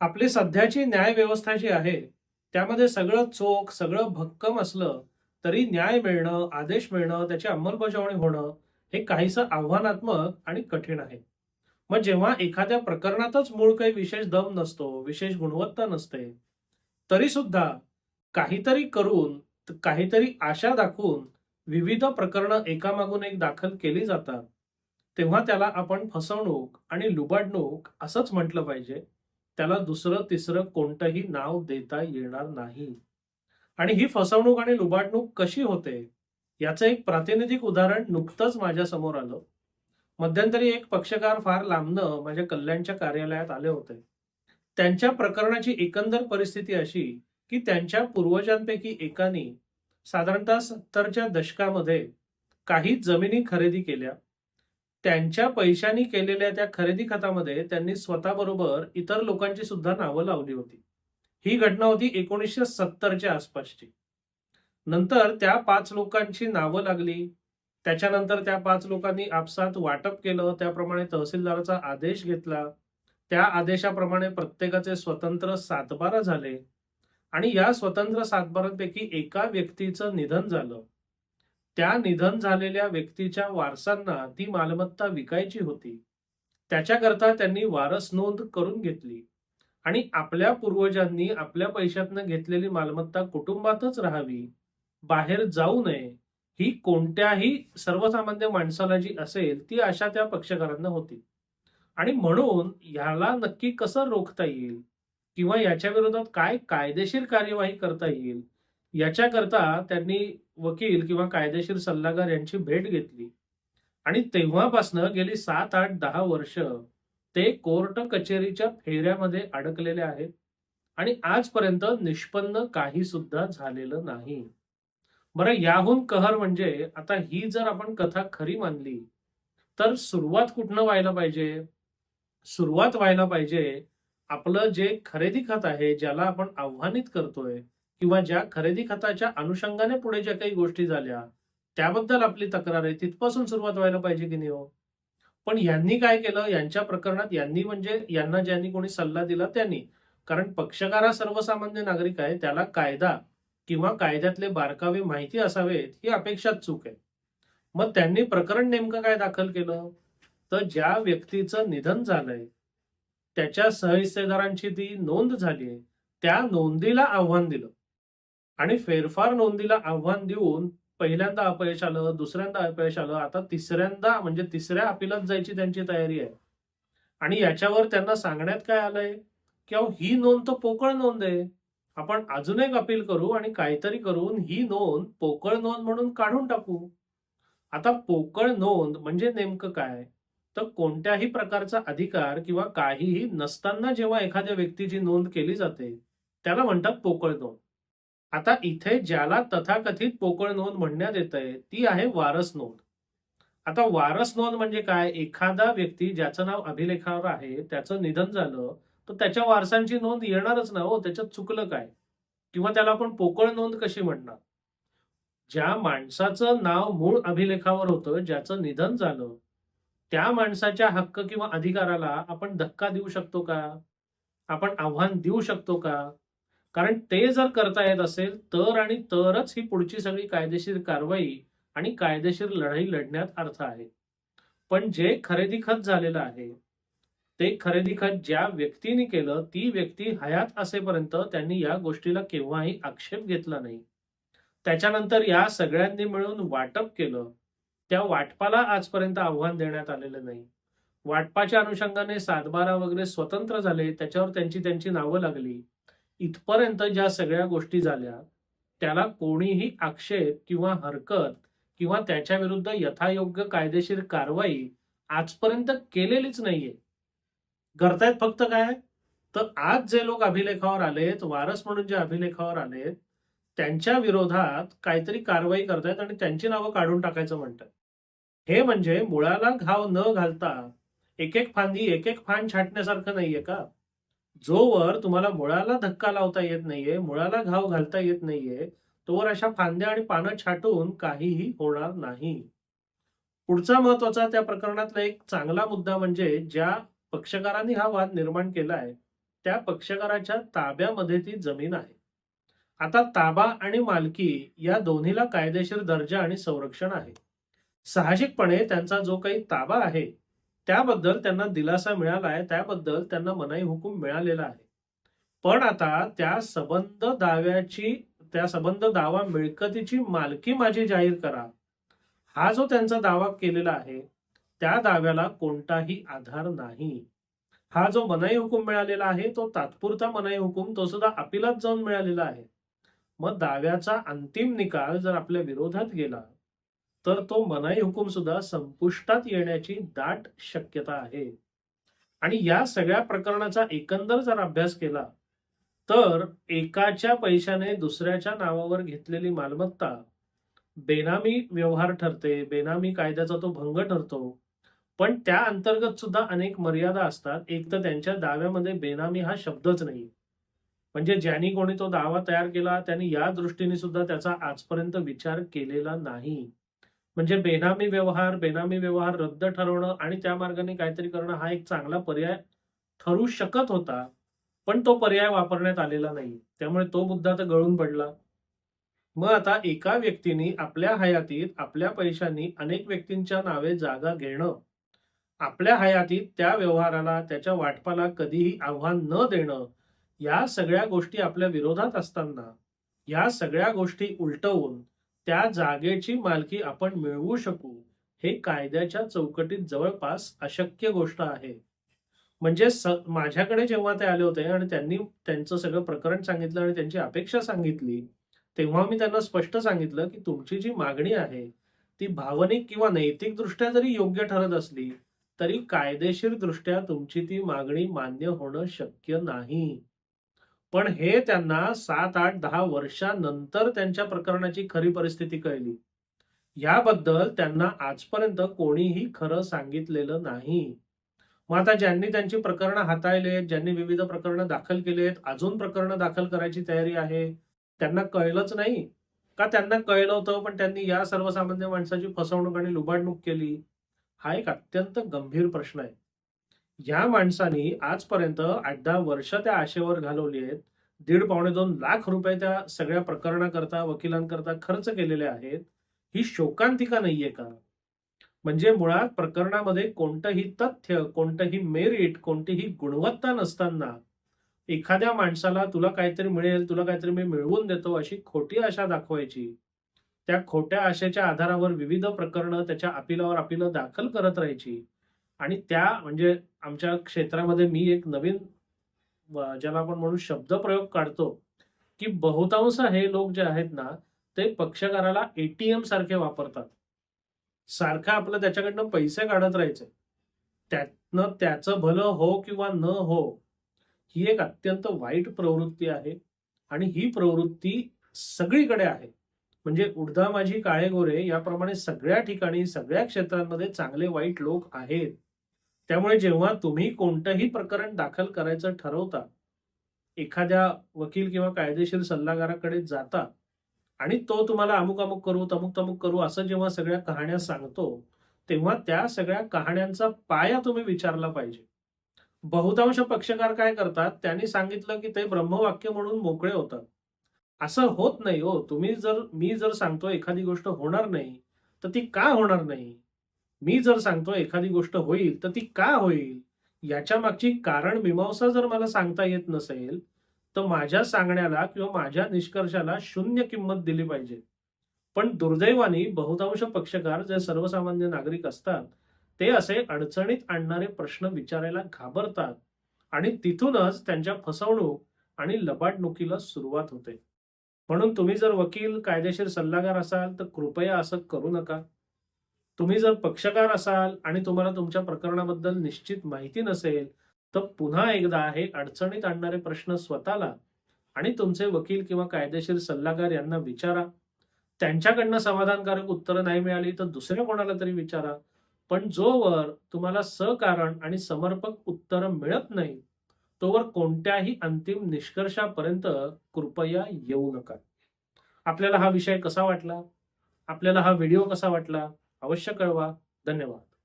आपली सध्याची न्याय व्यवस्था जी आहे त्यामध्ये सगळं चोख सगळं भक्कम असलं तरी न्याय मिळणं आदेश मिळणं त्याची अंमलबजावणी होणं हे काहीसं आव्हानात्मक आणि कठीण आहे. मग जेव्हा एखाद्या प्रकरणातच मूळ काही विशेष दम नसतो विशेष गुणवत्ता नसते तरी सुद्धा काहीतरी करून काहीतरी आशा दाखवून विविध प्रकरणं एकामागून एक दाखल केली जातात तेव्हा त्याला आपण फसवणूक आणि लुबाडणूक असंच म्हटलं पाहिजे. त्याला दुसरं तिसरं कोणतंही नाव देता येणार नाही. आणि ही फसवणूक आणि लुबाडणूक कशी होते? याचं एक प्रातिनिधिक उदाहरण नुकतंच माझ्यासमोर आलं. मध्यंतरी एक पक्षकार फार लांबनं माझ्या कल्याणच्या कार्यालयात आले होते. त्यांच्या प्रकरणाची एकंदर परिस्थिती अशी की त्यांच्या पूर्वजांपैकी एकाने साधारणतः सत्तरच्या दशकामध्ये काही जमिनी खरेदी केल्या. त्यांच्या पैशांनी केलेल्या त्या खरेदी खतामध्ये त्यांनी स्वतःबरोबर इतर लोकांची सुद्धा नावं लावली होती. ही घटना होती एकोणीसशे सत्तरच्या आसपासची. नंतर त्या पाच लोकांची नावं लागली. त्याच्यानंतर त्या पाच लोकांनी आपसात वाटप केलं. त्याप्रमाणे तहसीलदाराचा आदेश घेतला. त्या आदेशाप्रमाणे प्रत्येकाचे स्वतंत्र सातबारा झाले. आणि या स्वतंत्र सातबारांपैकी एका व्यक्तीचं निधन झालं. त्या निधन झालेल्या व्यक्तीच्या वारसांना ती मालमत्ता विकायची होती. त्याच्याकरता त्यांनी वारस नोंद करून घेतली. आणि आपल्या पूर्वजांनी आपल्या पैशातनं घेतलेली मालमत्ता कुटुंबातच राहावी. बाहेर जाऊ नये. ही कोणत्याही सर्वसामान्य माणसाला जी असेल ती अशा त्या पक्षकारांना होती. आणि म्हणून ह्याला नक्की कसं रोखता येईल? किंवा याच्या विरोधात काय कायदेशीर कार्यवाही करता येईल? याच्याकरता त्यांनी वकील किंवा कायदेशीर सल्लागार यांची भेट घेतली. आणि तेव्हापासनं गेली सात आठ दहा वर्ष ते कोर्ट कचेरीच्या फेऱ्यामध्ये अडकलेले आहेत. आणि आजपर्यंत निष्पन्न काही सुद्धा झालेलं नाही. बरं याहून कहर म्हणजे आता ही जर आपण कथा खरी मानली तर सुरुवात कुठनं व्हायला पाहिजे? सुरुवात व्हायला पाहिजे आपलं जे खरेदी खात आहे ज्याला आपण आव्हानित करतोय किंवा ज्या खरेदी खताच्या अनुषंगाने पुढे ज्या काही गोष्टी झाल्या त्याबद्दल आपली तक्रार आहे तिथपासून सुरुवात व्हायला पाहिजे की नाही हो? पण यांनी काय केलं? यांच्या प्रकरणात यांनी म्हणजे यांना ज्यांनी कोणी सल्ला दिला त्यांनी. कारण पक्षकार हा सर्वसामान्य नागरिक आहे त्याला कायदा किंवा कायद्यातले बारकावे माहिती असावेत ही अपेक्षाच चूक आहे. मग त्यांनी प्रकरण नेमकं काय दाखल केलं? तर ज्या व्यक्तीचं निधन झालंय त्याच्या सहहिस्सेदारांची ती नोंद झाली त्या नोंदीला आव्हान दिलं. आणि फेरफार नोंदीला आव्हान देऊन पहिल्यांदा अपयश आलं दुसऱ्यांदा अपयश आलं आता तिसऱ्यांदा म्हणजे तिसऱ्या अपिलात जायची त्यांची तयारी आहे. आणि याच्यावर त्यांना सांगण्यात काय आलंय? की अहो ही नोंद तर पोकळ नोंद आहे. आपण अजून एक अपील करू आणि काहीतरी करून ही नोंद पोकळ नोंद म्हणून काढून टाकू. आता पोकळ नोंद म्हणजे नेमकं काय? तर कोणत्याही प्रकारचा अधिकार किंवा काहीही नसताना जेव्हा एखाद्या व्यक्तीची नोंद केली जाते त्याला म्हणतात पोकळ नोंद. आता इथे ज्याला तथाकथित पोकळ नोंद म्हणण्यात येत आहे ती आहे वारस नोंद. आता वारस नोंद म्हणजे काय? एखादा व्यक्ती ज्याचं नाव अभिलेखावर आहे त्याचं निधन झालं तर त्याच्या वारसांची नोंद येणारच ना हो? त्याच्यात चुकलं काय? किंवा त्याला आपण पोकळ नोंद कशी म्हणणार? ज्या माणसाचं नाव मूळ अभिलेखावर होतं ज्याचं निधन झालं त्या माणसाच्या हक्क किंवा अधिकाराला आपण धक्का देऊ शकतो का? आपण आव्हान देऊ शकतो का? कारण ते जर करता येत असेल तर आणि तरच ही पुढची सगळी कायदेशीर कारवाई आणि कायदेशीर लढाई लढण्यात अर्थ आहे. पण जे खरेदी खत झालेलं आहे ते खरेदी खत ज्या व्यक्तीने केलं ती व्यक्ती हयात असेपर्यंत त्यांनी या गोष्टीला केव्हाही आक्षेप घेतला नाही. त्याच्यानंतर या सगळ्यांनी मिळून वाटप केलं. त्या वाटपाला आजपर्यंत आव्हान देण्यात आलेलं नाही. वाटपाच्या अनुषंगाने सातबारा वगैरे स्वतंत्र झाले त्याच्यावर त्यांची त्यांची नावं लागली. इथपर्यंत ज्या सगळ्या गोष्टी झाल्या त्याला कोणीही आक्षेप किंवा हरकत किंवा त्याच्या विरुद्ध यथायोग्य कायदेशीर कारवाई आजपर्यंत केलेलीच नाहीये. करतायत फक्त काय? तर आज जे लोक अभिलेखावर आलेत वारस म्हणून जे अभिलेखावर आलेत त्यांच्या विरोधात काहीतरी कारवाई करतायत आणि त्यांची नावं काढून टाकायचं म्हणतात. हे म्हणजे मुळाला घाव न घालता एक एक फांदी एक एक फांद छाटण्यासारखं नाहीये का? जोवर तुम्हाला मुळाला धक्का लावता येत नाहीये मुळाला घाव घालता येत नाहीये तोवर अशा फांद्या आणि पानं छाटून काहीही होणार नाही. पुढचा महत्त्वाचा त्या प्रकरणातला एक चांगला मुद्दा म्हणजे ज्या पक्षकारांनी हा वाद निर्माण केला आहे त्या पक्षकाराच्या ताब्यामध्ये ती जमीन आहे. आता ताबा आणि मालकी या दोन्हीला कायदेशीर दर्जा आणि संरक्षण आहे. साहजिकपणे त्यांचा जो काही ताबा आहे त्याबद्दल त्यांना दिलासा मिळाला आहे त्याबद्दल त्यांना मनाई हुकूम मिळालेला आहे. पण आता त्या सबंध दाव्याची त्या सबंध दावा मिळकतीची मालकी माझी जाहीर करा. हा जो त्यांचा दावा केलेला आहे त्या दाव्याला कोणताही आधार नाही. हा जो मनाई हुकूम मिळालेला आहे तो तात्पुरता मनाई हुकूम तो सुद्धा अपिलात जाऊन मिळालेला आहे. मग दाव्याचा अंतिम निकाल जर आपल्या विरोधात गेला तर तो मनाई हुकूम सुद्धा संपुष्टात येण्याची दाट शक्यता आहे. आणि या सगळ्या प्रकरणाचा एकंदर जर अभ्यास केला तर एकाच्या पैशाने दुसऱ्याच्या नावावर घेतलेली मालमत्ता बेनामी व्यवहार ठरते बेनामी कायद्याचा तो भंग ठरतो. पण त्या अंतर्गत सुद्धा अनेक मर्यादा असतात. एक तर त्यांच्या दाव्यामध्ये बेनामी हा शब्दच नाही. म्हणजे ज्यांनी कोणी तो दावा तयार केला त्यांनी या दृष्टीने सुद्धा त्याचा आजपर्यंत विचार केलेला नाही. म्हणजे बेनामी व्यवहार बेनामी व्यवहार रद्द ठरवणं आणि त्या मार्गाने काहीतरी करणं हा एक चांगला पर्याय ठरू शकत होता पण तो पर्याय वापरण्यात आलेला नाही. त्यामुळे तो मुद्दा तर गळून पडला. मग आता एका व्यक्तीने आपल्या हयातीत आपल्या पैशांनी अनेक व्यक्तींच्या नावे जागा घेणं. आपल्या हयातीत त्या व्यवहाराला त्याच्या वाटपाला कधीही आव्हान न देणं या सगळ्या गोष्टी आपल्या विरोधात असताना या सगळ्या गोष्टी उलटवून त्या जागेची मालकी आपण मिळवू शकू हे कायद्याच्या चौकटीत जवळपास अशक्य गोष्ट आहे. म्हणजे स माझ्याकडे जेव्हा ते आले होते आणि त्यांनी त्यांचं सगळं प्रकरण सांगितलं आणि त्यांची अपेक्षा सांगितली तेव्हा मी त्यांना स्पष्ट सांगितलं की तुमची जी मागणी आहे ती भावनिक किंवा नैतिक दृष्ट्या जरी योग्य ठरत असली तरी कायदेशीर दृष्ट्या तुमची ती मागणी मान्य होणं शक्य नाही. पण हे त्यांना सात आठ दहा वर्षानंतर त्यांच्या प्रकरणाची खरी परिस्थिती कळली. याबद्दल त्यांना आजपर्यंत कोणीही खरं सांगितलेलं नाही. मग आता ज्यांनी त्यांची प्रकरणं हाताळलेत ज्यांनी विविध प्रकरणं दाखल केलेत अजून प्रकरणं दाखल करायची तयारी आहे त्यांना कळलंच नाही? का त्यांना कळलं होतं पण त्यांनी या सर्वसामान्य माणसाची फसवणूक आणि लुबाडणूक केली? हा एक अत्यंत गंभीर प्रश्न आहे. या माणसानी आजपर्यंत आठ दहा वर्ष त्या आशेवर घालवली आहेत. दीड पावणे दोन लाख रुपये त्या सगळ्या प्रकरणाकरता वकिलांकरता खर्च केलेले आहेत. ही शोकांतिका नाहीये का? म्हणजे मुळात प्रकरणामध्ये कोणतंही तथ्य कोणतंही मेरिट कोणतीही गुणवत्ता नसताना एखाद्या माणसाला तुला काहीतरी मिळेल तुला काहीतरी मी मिळवून देतो अशी खोटी आशा दाखवायची. त्या खोट्या आशेच्या आधारावर विविध प्रकरणं त्याच्या अपिलावर अपिलं दाखल करत राहायची. आणि त्या म्हणजे आमच्या क्षेत्रामध्ये मी एक नवीन ज्याला आपण म्हणू शब्दप्रयोग काढतो की बहुतांश हे लोक जे आहेत ना ते पक्षकाराला एटीएम सारखे वापरतात. सारखं आपलं त्याच्याकडनं पैसे काढत राहायचे. त्यातनं त्याचं भलं हो किंवा न हो ही एक अत्यंत वाईट प्रवृत्ती आहे आणि ही प्रवृत्ती सगळीकडे आहे. म्हणजे उडदा माझी काळे गोरे याप्रमाणे सगळ्या ठिकाणी सगळ्या क्षेत्रांमध्ये चांगले वाईट लोक आहेत. त्यामुळे जेव्हा तुम्ही कोणतंही प्रकरण दाखल करायचं ठरवता एखाद्या वकील किंवा कायदेशीर सल्लागाराकडे जाता आणि तो तुम्हाला अमुक अमुक करू तमुक तमुक करू असं जेव्हा सगळ्या कहाण्या सांगतो तेव्हा त्या सगळ्या कहाण्यांचा पाया तुम्ही विचारला पाहिजे. बहुतांश पक्षकार काय करतात त्यांनी सांगितलं की ते ब्रह्मवाक्य म्हणून मोकळे होतात. असं होत नाही हो. तुम्ही जर मी जर सांगतो एखादी गोष्ट होणार नाही तर ती का होणार नाही? मी जर सांगतो एखादी गोष्ट होईल तर ती का होईल? याच्या मागची कारण मीमांसा जर मला सांगता येत नसेल तर माझ्या सांगण्याला किंवा माझ्या निष्कर्षाला शून्य किंमत दिली पाहिजे. पण दुर्दैवाने बहुतांश पक्षकार जे सर्वसामान्य नागरिक असतात ते असे अडचणीत आणणारे प्रश्न विचारायला घाबरतात आणि तिथूनच त्यांच्या फसवणूक आणि लबाडणुकीला सुरुवात होते. म्हणून तुम्ही जर वकील कायदेशीर सल्लागार असाल तर कृपया असं करू नका. तुम्ही जर पक्षकार असाल आणि तुम्हाला तुमच्या प्रकरणाबद्दल निश्चित माहिती नसेल तर पुन्हा एकदा हे अडचणीत आणणारे प्रश्न स्वतःला आणि तुमचे वकील किंवा कायदेशीर सल्लागार यांना विचारा. त्यांच्याकडनं समाधानकारक उत्तरं नाही मिळाली तर दुसऱ्या कोणाला तरी विचारा. पण जोवर तुम्हाला सकारण आणि समर्पक उत्तरं मिळत नाही तोवर कोणत्याही अंतिम निष्कर्षापर्यंत कृपया येऊ नका. आपल्याला हा विषय कसा वाटला? आपल्याला हा व्हिडिओ कसा वाटला? अवश्य कळवा. धन्यवाद.